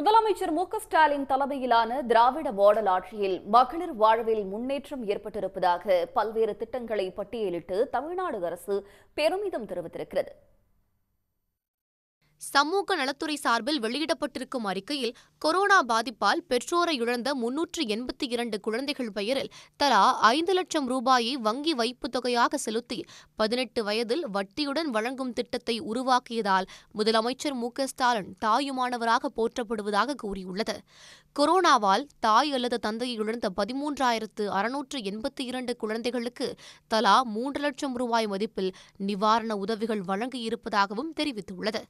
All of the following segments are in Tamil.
முதலமைச்சர் மு க ஸ்டாலின் தலைமையிலான திராவிட மாடல் ஆட்சியில் மகளிர் வாழ்வில் முன்னேற்றம் ஏற்பட்டிருப்பதாக பல்வேறு திட்டங்களை பட்டியலிட்டு தமிழ்நாடு அரசு பெருமிதம் தெரிவித்திருக்கிறது. சமூக நலத்துறை சார்பில் வெளியிடப்பட்டிருக்கும் அறிக்கையில் கொரோனா பாதிப்பால் பெற்றோரை இழந்த முன்னூற்று எண்பத்தி இரண்டு குழந்தைகள் பெயரில் தலா ஐந்து லட்சம் ரூபாயை வங்கி வைப்புத் தொகையாக செலுத்தி பதினெட்டு வயதில் வட்டியுடன் வழங்கும் திட்டத்தை உருவாக்கியதால் முதலமைச்சர் மு ஸ்டாலின் தாயுமானவராக போற்றப்படுவதாக கூறியுள்ளது. கொரோனாவால் தாய் அல்லது தந்தையை இழந்த பதிமூன்றாயிரத்து அறுநூற்று எண்பத்தி இரண்டு குழந்தைகளுக்கு தலா மூன்று லட்சம் ரூபாய் மதிப்பில் நிவாரண உதவிகள் வழங்கியிருப்பதாகவும் தெரிவித்துள்ளது.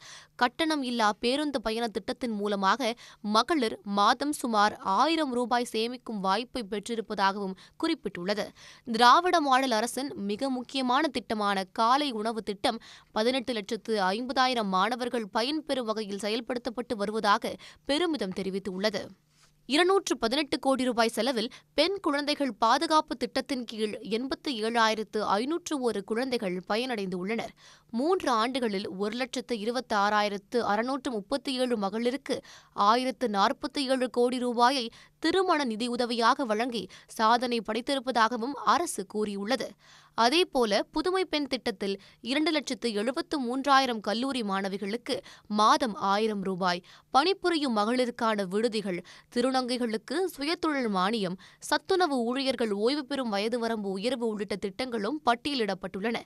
கட்டணம் இல்லா பேருந்து பயண திட்டத்தின் மூலமாக மகளிர் மாதம் சுமார் ஆயிரம் ரூபாய் சேமிக்கும் வாய்ப்பை பெற்றிருப்பதாகவும் குறிப்பிட்டுள்ளது. திராவிட மாடல் அரசின் மிக முக்கியமான திட்டமான காலை உணவு திட்டம் பதினெட்டு லட்சத்து ஐம்பதாயிரம் மாணவர்கள் பயன்பெறும் வகையில் செயல்படுத்தப்பட்டு வருவதாக பெருமிதம் தெரிவித்துள்ளது. இருநூற்று பதினெட்டு கோடி ரூபாய் செலவில் பெண் குழந்தைகள் பாதுகாப்பு திட்டத்தின் கீழ் எண்பத்தி ஏழாயிரத்து ஐநூற்று ஒரு குழந்தைகள் பயனடைந்து உள்ளனர் மூன்று ஆண்டுகளில் ஒரு லட்சத்து இருபத்தி ஆறாயிரத்து அறுநூற்று முப்பத்தி ஏழு மகளிருக்கு ஆயிரத்து நாற்பத்தி ஏழு கோடி ரூபாயை திருமண நிதியுதவியாக வழங்கி சாதனை படைத்திருப்பதாகவும் அரசு கூறியுள்ளது. அதேபோல புதுமை பெண் திட்டத்தில் இரண்டு லட்சத்து எழுபத்து மூன்றாயிரம் கல்லூரி மாணவிகளுக்கு மாதம் ஆயிரம் ரூபாய் பணிபுரியும் மகளிருக்கான விடுதிகள் வங்கிகளுக்கு சுயதொழில் மானியம் சத்துணவு ஊழியர்கள் ஓய்வு பெறும் வயது வரம்பு உயர்வு உள்ளிட்ட திட்டங்களும் பட்டியலிடப்பட்டுள்ளன.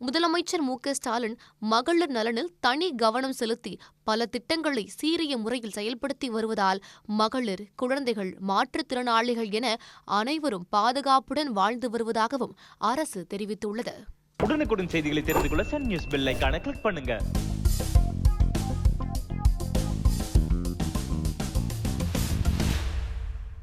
முதலமைச்சர் மு. ஸ்டாலின் மகளிர் நலனில் தனி கவனம் செலுத்தி பல திட்டங்களை சீரிய முறையில் செயல்படுத்தி வருவதால் மகளிர் குழந்தைகள் மாற்றுத்திறனாளிகள் என அனைவரும் பாதுகாப்புடன் வாழ்ந்து வருவதாகவும் அரசு தெரிவித்துள்ளது. உடனுக்குடன் செய்திகளை தெரிந்து கொள்ள சன் நியூஸ் பெல் கிளிக் பண்ணுங்க.